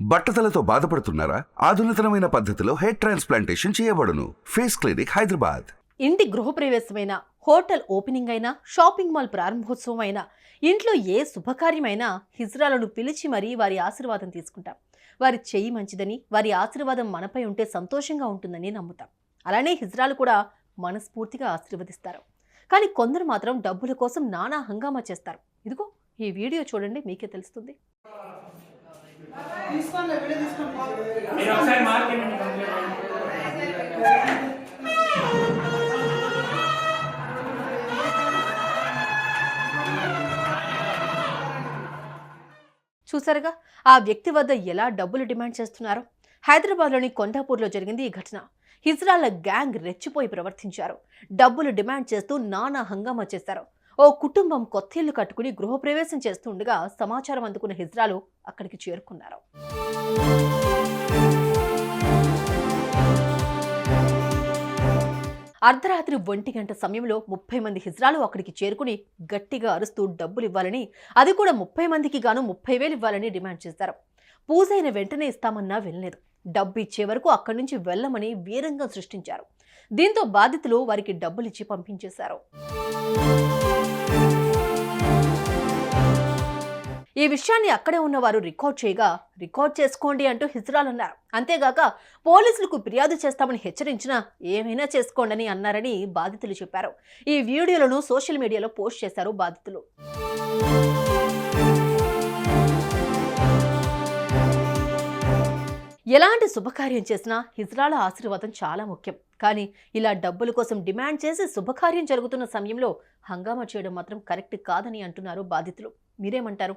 బట్టతలతో బాధపడుతున్నారా? ఆధునితనమైన పద్ధతిలో హెయిర్ ట్రాన్స్ప్లాంటేషన్ చేయబడును. Face clinic Hyderabad. ఇంటి గృహప్రవేశమైన హోటల్ ఓపెనింగ్ అయినా షాపింగ్ మాల్ ప్రారంభోత్సవం అయినా ఇంట్లో ఏ శుభకార్యమైనా హిజ్రాలను పిలిచి మరీ వారి ఆశీర్వాదం తీసుకుంటాం. వారి చెయ్యి మంచిదని వారి ఆశీర్వాదం మనపై ఉంటే సంతోషంగా ఉంటుందని నమ్ముతాం. అలానే హిజ్రాలు కూడా మనస్ఫూర్తిగా ఆశీర్వదిస్తారు. కానీ కొందరు మాత్రం డబ్బుల కోసం నానా హంగామా చేస్తారు. ఇదిగో ఈ వీడియో చూడండి మీకే తెలుస్తుంది. తీసుకోండి వీడియో తీసుకోండి మీరు ఒకసారి మార్కెట్ కంప్లీట్ చూసారుగా ఆ వ్యక్తి వద్ద ఎలా డబ్బులు డిమాండ్ చేస్తున్నారో? హైదరాబాద్లోని కొండాపూర్లో జరిగింది ఈ ఘటన. హిజ్రాల గ్యాంగ్ రెచ్చిపోయి ప్రవర్తించారు. డబ్బులు డిమాండ్ చేస్తూ నానా హంగామా చేశారు. ఓ కుటుంబం కొత్త ఇల్లు కట్టుకుని గృహప్రవేశం చేస్తుండగా సమాచారం అందుకున్న హిజ్రాలు అక్కడికి చేరుకున్నారు. అర్ధరాత్రి ఒంటి గంట సమయంలో ముప్పై మంది హిజ్రాలు అక్కడికి చేరుకుని గట్టిగా అరుస్తూ డబ్బులు ఇవ్వాలని అది కూడా ముప్పై మందికి గాను ముప్పై వేలు ఇవ్వాలని డిమాండ్ చేశారు. పూజ అయిన వెంటనే ఇస్తామన్నా వెళ్ళలేదు డబ్బు ఇచ్చే వరకు అక్కడి నుంచి వెళ్ళమని వీరంగం సృష్టించారు. దీంతో బాధితులు వారికి డబ్బులిచ్చి పంపించేశారు. ఈ విషయాన్ని అక్కడే ఉన్నవారు రికార్డ్ చేయగా రికార్డ్ చేసుకోండి అంటూ హిజ్రాలు అన్నారు అంతేగాక పోలీసులకు ఫిర్యాదు చేస్తామని హెచ్చరించినా ఏమైనా చేసుకోండని అన్నారని బాధితులు చెప్పారు. ఈ వీడియోలను సోషల్ మీడియాలో పోస్ట్ చేశారు బాధితులు. ఎలాంటి శుభకార్యం చేసినా హిజ్రాల ఆశీర్వాదం చాలా ముఖ్యం. కానీ ఇలా డబ్బుల కోసం డిమాండ్ చేసి శుభకార్యం జరుగుతున్న సమయంలో హంగామా చేయడం మాత్రం కరెక్ట్ కాదని అంటున్నారు బాధితులు. మీరేమంటారు?